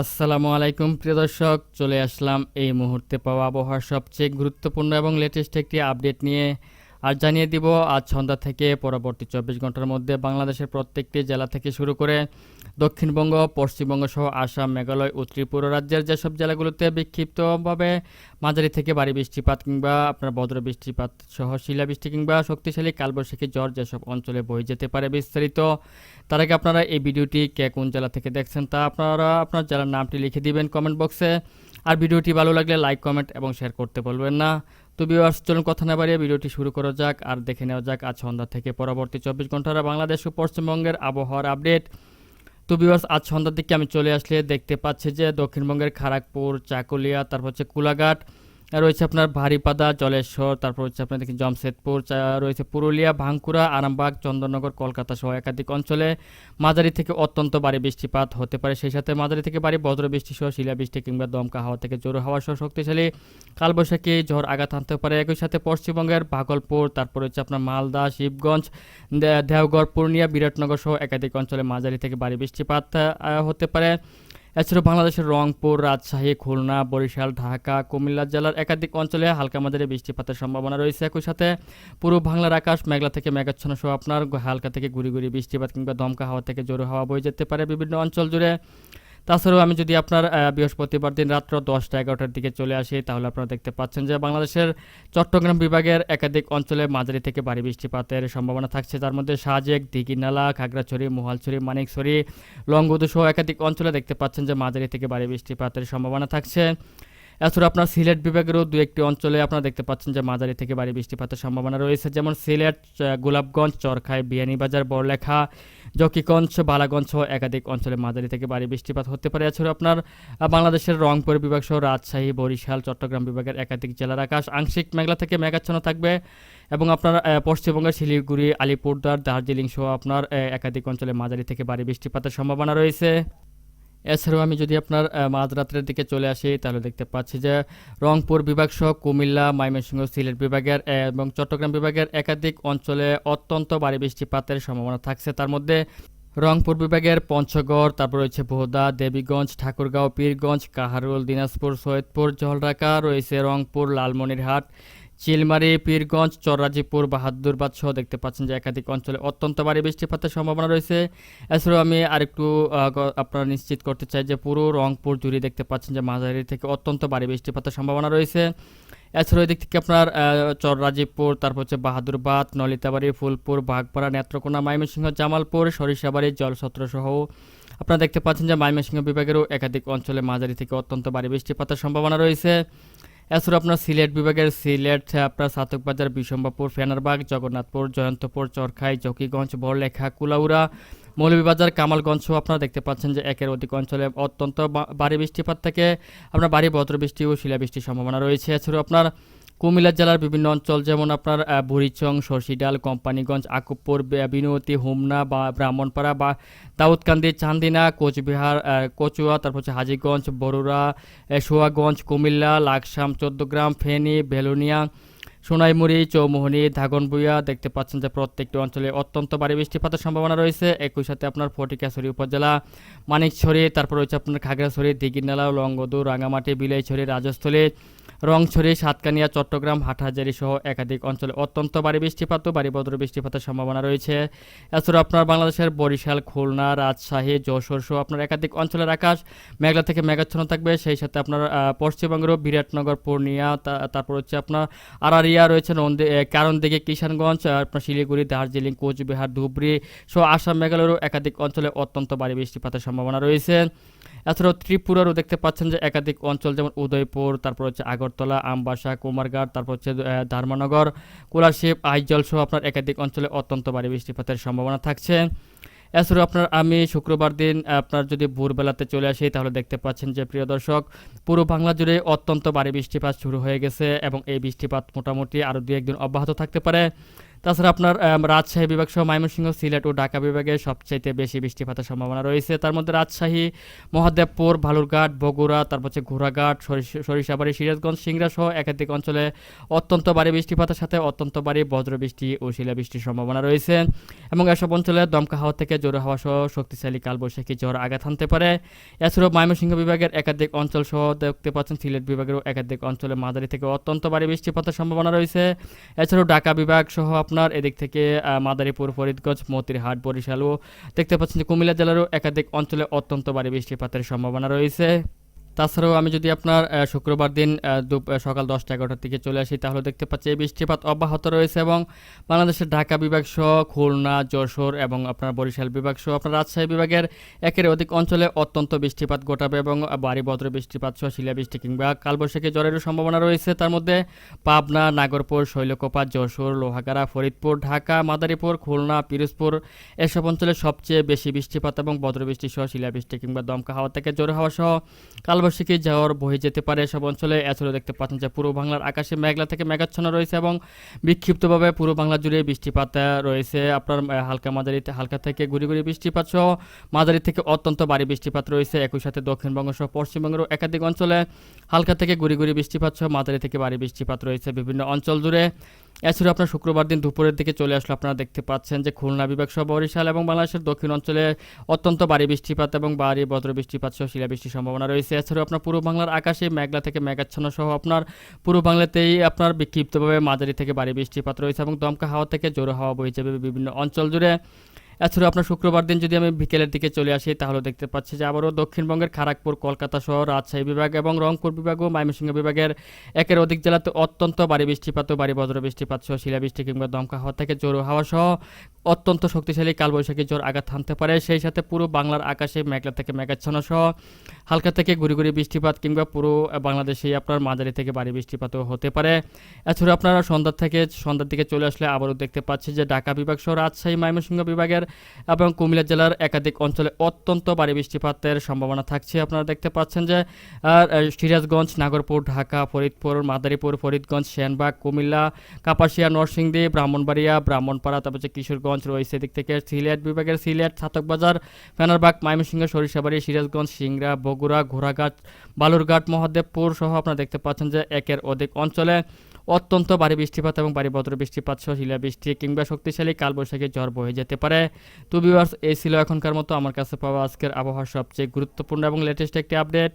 আসসালামু আলাইকুম, প্রিয় দর্শক। চলে আসলাম এই মুহূর্তে পাওয়া আবহাওয়ার সবচেয়ে গুরুত্বপূর্ণ এবং লেটেস্ট একটি আপডেট নিয়ে। আর জানিয়ে দিব, আজ সন্ধ্যা থেকে পরবর্তী চব্বিশ ঘণ্টার মধ্যে বাংলাদেশের প্রত্যেকটি জেলা থেকে শুরু করে দক্ষিণবঙ্গ, পশ্চিমবঙ্গ সহ আসাম, মেঘালয় ও ত্রিপুরা রাজ্যের যেসব জেলাগুলোতে বিক্ষিপ্তভাবে মাঝারি থেকে ভারী বৃষ্টিপাত কিংবা আপনার বজ্র বৃষ্টিপাত সহ শিলাবৃষ্টি কিংবা শক্তিশালী কালবৈশাখী জ্বর যেসব অঞ্চলে বয়ে যেতে পারে বিস্তারিত, তার আগে আপনারা এই ভিডিওটি কে কোন জেলা থেকে দেখছেন তা আপনারা আপনার জেলার নামটি লিখে দিবেন কমেন্ট বক্সে। আর ভিডিওটি ভালো লাগলে লাইক, কমেন্ট এবং শেয়ার করতে বলবেন না। তো ভিউয়ার্স, চলুন কথা না বাড়িয়ে ভিডিওটি শুরু করা যাক। আর দেখে নেওয়া যাক আজ সন্ধ্যা থেকে পরবর্তী চব্বিশ ঘণ্টার বাংলাদেশ ও পশ্চিমবঙ্গের আবহাওয়ার আপডেট। তো বিভার্স আজ সন্ধ্যার দিকে আমি চলে আসলে দেখতে পাচ্ছি যে দক্ষিণবঙ্গের খারাগপুর, চাকুলিয়া, তারপর হচ্ছে কুলাঘাট। রয়েছে আপনার ভারিপাদা, জলেশ্বর, তারপর হচ্ছে আপনার দেখি জমশেদপুর রয়েছে পুরুলিয়া ভাঙ্কুড়া আরামবাগ, চন্দননগর, কলকাতা সহ একাধিক অঞ্চলে মাঝারি থেকে অত্যন্ত ভারী বৃষ্টিপাত হতে পারে। সেই সাথে মাঝারি থেকে ভারী বজ্র বৃষ্টি সহ শিলাবৃষ্টি কিংবা দমকা হাওয়া থেকে জোর হাওয়া সহ শক্তিশালী কালবৈশাখী ঝড় আঘাত আনতে পারে। একই সাথে পশ্চিমবঙ্গের ভাগলপুর, তারপর হচ্ছে আপনার মালদা, শিবগঞ্জ, দে- দেওঘর, পূর্ণিয়া, বিরাটনগর সহ একাধিক অঞ্চলে মাঝারি থেকে ভারী বৃষ্টিপাত হতে পারে। এছাড়াও বাংলাদেশের রংপুর, রাজশাহী, খুলনা, বরিশাল, ঢাকা, কুমিল্লা জেলার একাধিক অঞ্চলে হালকা মাঝারি বৃষ্টিপাতের সম্ভাবনা রয়েছে একই সাথে। পুরো বাংলার আকাশ মেঘলা থেকে মেঘাচ্ছন্ন সহ আপনার হালকা থেকে গুড়ি গুড়ি বৃষ্টিপাত কিংবা দমকা হাওয়া থেকে জোরো হাওয়া বয়ে যেতে পারে বিভিন্ন অঞ্চল জুড়ে। তাছাড়াও আমি যদি আপনার বৃহস্পতিবার দিন রাত্র দশটা এগারোটার দিকে চলে আসি, তাহলে আপনারা দেখতে পাচ্ছেন যে বাংলাদেশের চট্টগ্রাম বিভাগের একাধিক অঞ্চলে মাঝারি থেকে ভারী বৃষ্টিপাতের সম্ভাবনা থাকছে। তার মধ্যে সাজেক, দিঘিনালা, খাগড়াছড়ি, মোহালছড়ি, মানিকছড়ি, লংগদু সহ একাধিক অঞ্চলে দেখতে পাচ্ছেন যে মাঝারি থেকে ভারী বৃষ্টিপাতের সম্ভাবনা থাকছে। এছাড়া আপনার সিলেট বিভাগেরও দু একটি অঞ্চলে আপনারা দেখতে পাচ্ছেন যে মাঝারি থেকে ভারী বৃষ্টিপাতের সম্ভাবনা রয়েছে। যেমন সিলেট গোলাপগঞ্জ, চরখাই, বিয়ানীবাজার, বড়লেখা জকিগঞ্জ, বালাগঞ্জ সহ একাধিক অঞ্চলে মাঝারি থেকে ভারী বৃষ্টিপাত হতে পারে। এছাড়াও আপনার বাংলাদেশের রংপুর বিভাগ সহ রাজশাহী, বরিশাল, চট্টগ্রাম বিভাগের একাধিক জেলার আকাশ আংশিক মেঘলা থেকে মেঘাচ্ছন্ন থাকবে এবং আপনার পশ্চিমবঙ্গের শিলিগুড়ি, আলিপুরদুয়ার, দার্জিলিং সহ আপনার একাধিক অঞ্চলে মাঝারি থেকে ভারী বৃষ্টিপাতের সম্ভাবনা রয়েছে। এছাড়াও আমি যদি আপনার মাঝরাত্রের দিকে চলে আসি, তাহলে দেখতে পাচ্ছি যে রংপুর বিভাগ সহ কুমিল্লা, ময়মনসিংহ, সিলেট বিভাগের এবং চট্টগ্রাম বিভাগের একাধিক অঞ্চলে অত্যন্ত ভারী বৃষ্টিপাতের সম্ভাবনা থাকছে। তার মধ্যে রংপুর বিভাগের পঞ্চগড়, তারপর রয়েছে বোহদা দেবীগঞ্জ, ঠাকুরগাঁও, পীরগঞ্জ, কাহারুল, দিনাজপুর, সৈয়দপুর, জলঢাকা, রয়েছে রংপুর, লালমনিরহাট চিলমারি পীরগঞ্জ চররাজিপুর বাহাদুরবাদ সহ দেখতে পাচ্ছেন যে একাধিক অঞ্চলে অত্যন্ত ভারী বৃষ্টিপাতের সম্ভাবনা রয়েছে। এছাড়াও আমি আরেকটু আপনারা নিশ্চিত করতে চাই যে পুরো রংপুর জুড়ে দেখতে পাচ্ছেন যে মাঝারি থেকে অত্যন্ত ভারী বৃষ্টিপাতের সম্ভাবনা রয়েছে। এছাড়াও এদিক থেকে আপনার আহ, চররাজীবপুর তারপর হচ্ছে বাহাদুরবাদ নলিতাবাড়ি ফুলপুর বাগপাড়া নেত্রকোনা ময়মনসিংহ জামালপুর সরিষাবাড়ি জলছত্র সহ আপনারা দেখতে পাচ্ছেন যে ময়মনসিংহ বিভাগেরও একাধিক অঞ্চলে মাঝারি থেকে অত্যন্ত ভারী বৃষ্টিপাতের সম্ভাবনা রয়েছে। এছাড়াও আপনার সিলেট বিভাগের সিলেট, আপনার সাতকবাজার বিশম্বাপুর ফেনারবাগ, জগন্নাথপুর, জয়ন্তপুর, চরখাই জকিগঞ্জ বড়লেখা, কুলাউড়া, মৌলভীবাজার, কামালগঞ্জ আপনারা দেখতে পাচ্ছেন যে একের অধিক অঞ্চলে অত্যন্ত ভারী বৃষ্টিপাত থেকে আপনার ভারী বজ্রবৃষ্টি ও শিলাবৃষ্টির সম্ভাবনা রয়েছে। এছাড়াও আপনার কুমিল্লা জেলার বিভিন্ন অঞ্চল, যেমন আপনার বুড়িচং, সর্ষিডাল, কোম্পানিগঞ্জ আকুবপুর বে- বিনতি, হুমনা, বা ব্রাহ্মণপাড়া, বা দাউদকান্দি, চান্দিনা, কোচবিহার কচুয়া, তারপর হচ্ছে হাজিগঞ্জ, বরুড়া সোয়াগঞ্জ, কুমিল্লা, লাকসাম, চোদ্দগ্রাম, ফেনী, বেলুনিয়া, সোনাইমুড়ি, চৌমোহনী ধাগনবুইয়া দেখতে পাচ্ছেন যে প্রত্যেকটি অঞ্চলে অত্যন্ত ভারী বৃষ্টিপাতের সম্ভাবনা রয়েছে। একই সাথে আপনার ফটিকাছড়ি উপজেলা, মানিকছড়ি, তারপর রয়েছে আপনার খাগড়াছড়ি দিঘিনালা লংগদু রাঙামাটি বিলাইছড়ি, রাজস্থলী রংছড়ি, সাতকানিয়া, চট্টগ্রাম, হাটহাজারি সহ একাধিক অঞ্চলে অত্যন্ত ভারী বৃষ্টিপাত ভারী বজ্র বৃষ্টিপাতের সম্ভাবনা রয়েছে। এছাড়াও আপনার বাংলাদেশের বরিশাল, খুলনা, রাজশাহী, যশোর সহ আপনার একাধিক অঞ্চলের আকাশ মেঘলা থেকে মেঘাচ্ছন্ন থাকবে। সেই সাথে আপনার পশ্চিমবঙ্গেরও বিরাটনগর, পূর্ণিয়া তারপর হচ্ছে আপনার আরারিয়া রয়েছে, নন্দী কারণ দিকে কিষানগঞ্জ আপনার শিলিগুড়ি, দার্জিলিং, কোচবিহার, ধুবড়ি সহ আসাম, মেঘালয়েরও একাধিক অঞ্চলে অত্যন্ত ভারী বৃষ্টিপাতের সম্ভাবনা রয়েছে। এছাড়াও ত্রিপুরারও দেখতে পাচ্ছেন যে একাধিক অঞ্চল যেমন উদয়পুর, তারপর হচ্ছে আগরতলা, আমবাসা, কুমারঘাট, তারপর হচ্ছে ধর্মনগর কোলাশিপ আইজল সহ আপনার একাধিক অঞ্চলে অত্যন্ত ভারী বৃষ্টিপাতের সম্ভাবনা থাকছে। এছাড়াও আপনার আমি শুক্রবার দিন আপনার যদি ভোরবেলাতে চলে আসি, তাহলে দেখতে পাচ্ছেন যে, প্রিয় দর্শক, পুরো বাংলা জুড়ে অত্যন্ত ভারী বৃষ্টিপাত শুরু হয়ে গেছে এবং এই বৃষ্টিপাত মোটামুটি আরও দু একদিন অব্যাহত থাকতে পারে। তাছাড়া আপনার রাজশাহী বিভাগ সহ ময়মনসিংহ, সিলেট ও ঢাকা বিভাগে সবচাইতে বেশি বৃষ্টিপাতের সম্ভাবনা রয়েছে। তার মধ্যে রাজশাহী, মহাদেবপুর ভালুরঘাট বগুড়া, তারপর হচ্ছে ঘোড়াঘাট সরিষাবাড়ি, সিরাজগঞ্জ সিংড়া সহ একাধিক অঞ্চলে অত্যন্ত ভারী বৃষ্টিপাতের সাথে অত্যন্ত ভারী বজ্রবৃষ্টি ও শিলাবৃষ্টির সম্ভাবনা রয়েছে। এবং এসব অঞ্চলে দমকা হাওয়া থেকে জোরে হাওয়া সহ শক্তিশালী কালবৈশাখী ঝড় আঘাত হানতে পারে। এছাড়াও ময়মনসিংহ বিভাগের একাধিক অঞ্চল সহ দেখতে পাচ্ছেন, সিলেট বিভাগেরও একাধিক অঞ্চলে মাঝারি থেকে অত্যন্ত ভারী বৃষ্টিপাতের সম্ভাবনা রয়েছে। এছাড়াও ঢাকা বিভাগ সহ আপনার এদিক থেকে মাদারীপুর, ফরিদগঞ্জ, মতিরহাট বরিশালও দেখতে পাচ্ছেন যে কুমিল্লা জেলারও একাধিক অঞ্চলে অত্যন্ত ভারী বৃষ্টিপাতের সম্ভাবনা রয়েছে। তাছাড়াও আমি যদি আপনার শুক্রবার দিন সকাল দশটা এগারোটার দিকে চলে আসি, তাহলে দেখতে পাচ্ছি এই বৃষ্টিপাত অব্যাহত রয়েছে এবং বাংলাদেশের ঢাকা বিভাগ সহ খুলনা, যশোর এবং আপনার বরিশাল বিভাগ সহ আপনার রাজশাহী বিভাগের একের অধিক অঞ্চলে অত্যন্ত বৃষ্টিপাত ঘটাবে এবং বাড়ি বজ্র বৃষ্টিপাত সহ শিলাবৃষ্টি কিংবা কালবৈশাখী জ্বরেরও সম্ভাবনা রয়েছে। তার মধ্যে পাবনা, নাগরপুর, শৈলকোপা, যশোর, লোহাগাড়া, ফরিদপুর, ঢাকা, মাদারীপুর, খুলনা, পিরোজপুর এসব অঞ্চলে সবচেয়ে বেশি বৃষ্টিপাত এবং বজ্রবৃষ্টি সহ শিলাবৃষ্টি কিংবা দমকা হাওয়া থেকে জোরে হাওয়া সহ কালবৈশাখী ঝড় বয়ে যেতে পারে এসব অঞ্চলে। এছাড়াও দেখতে পাচ্ছেন যে পূর্ব বাংলার আকাশে মেঘলা থেকে মেঘাচ্ছন্ন রয়েছে এবং বিক্ষিপ্তভাবে পূর্ব বাংলা জুড়ে বৃষ্টিপাত রয়েছে। আপনার হালকা মাঝারিতে হালকা থেকে গুড়ি গুড়ি বৃষ্টিপাত সহ মাঝারি থেকে অত্যন্ত ভারী বৃষ্টিপাত রয়েছে। একই সাথে দক্ষিণবঙ্গ সহ পশ্চিমবঙ্গেরও একাধিক অঞ্চলে হালকা থেকে গুড়ি গুড়ি বৃষ্টিপাত সহ মাঝারি থেকে ভারী বৃষ্টিপাত রয়েছে। বিভিন্ন অঞ্চল জুড়ে এছাড়াও আপনার শুক্রবার দিন দুপুরের দিকে চলে আসলো আপনারা দেখতে পাচ্ছেন যে খুলনা বিভাগ সহ বরিশাল এবং বাংলাদেশের দক্ষিণ অঞ্চলে অত্যন্ত ভারী বৃষ্টিপাত এবং ভারী বজ্র বৃষ্টিপাত সহ শিলাবৃষ্টির সম্ভাবনা রয়েছে। এছাড়াও আপনার পূর্ব বাংলার আকাশে মেঘলা থেকে মেঘাচ্ছন্ন সহ আপনার পূর্ব বাংলাতেই আপনার বিক্ষিপ্তভাবে মাঝারি থেকে ভারী বৃষ্টিপাত রয়েছে এবং দমকা হাওয়া থেকে জোরো হাওয়া বই যাবে বিভিন্ন অঞ্চল জুড়ে। এছাড়াও আপনার শুক্রবার দিন যদি আমি বিকেলের দিকে চলে আসি, তাহলে দেখতে পাচ্ছি যে আবারও দক্ষিণবঙ্গের খড়গপুর কলকাতা সহ রাজশাহী বিভাগ এবং রংপুর বিভাগ ও ময়মনসিংহ বিভাগের একের অধিক জেলাতে অত্যন্ত ভারী বৃষ্টিপাত ও ভারী বজ্র বৃষ্টিপাত সহ শিলাবৃষ্টি কিংবা দমকা হাওয়া থেকে জোরো হাওয়া সহ অত্যন্ত শক্তিশালী কালবৈশাখী জ্বর আঘাত হানতে পারে। সেই সাথে পুরো বাংলার আকাশে মেঘলা থেকে মেঘাচ্ছন্ন সহ হালকা থেকে গুড়ি ঘুরি বৃষ্টিপাত কিংবা পুরো বাংলাদেশেই আপনার মাঝারি থেকে ভারী বৃষ্টিপাতও হতে পারে। এছাড়া আপনারা সন্ধ্যা থেকে, সন্ধ্যার দিকে চলে আসলে আবারও দেখতে পাচ্ছি যে ঢাকা বিভাগ সহ রাজশাহী, ময়মনসিংহ বিভাগের এবং কুমিল্লা জেলার একাধিক অঞ্চলে অত্যন্ত ভারী বৃষ্টিপাতের সম্ভাবনা থাকছে। আপনারা দেখতে পাচ্ছেন যে সিরাজগঞ্জ, নাগরপুর, ঢাকা, ফরিদপুর, মাদারীপুর, ফরিদগঞ্জ, সেনবাগ, কুমিল্লা, কাপাসিয়া, নরসিংদী, ব্রাহ্মণবাড়িয়া, ব্রাহ্মণপাড়া, তারপর কিশোরগঞ্জ রয়েছে। এদিক থেকে সিলেট বিভাগের সিলেট, ছাতকবাজার, ফেনারবাগ, ময়মনসিংহ, সরিষাবাড়ি, সিরাজগঞ্জ, সিংড়া, বগুড়া, ঘোড়াঘাট, বালুরঘাট, মহাদেবপুর সহ আপনারা দেখতে পাচ্ছেন যে, একের অধিক অঞ্চলে অত্যন্ত ভারী বৃষ্টিপাত এবং ভারী বজ্র বৃষ্টিপাত সহ শিলাবৃষ্টি কিংবা শক্তিশালী কালবৈশাখী ঝড় বয়ে যেতে পারে। তো ভিউয়ার্স এই ছিল এখনকার মতো। আমার কাছে পাওয়া আজকের আবহাওয়ার সবচেয়ে গুরুত্বপূর্ণ এবং লেটেস্ট একটি আপডেট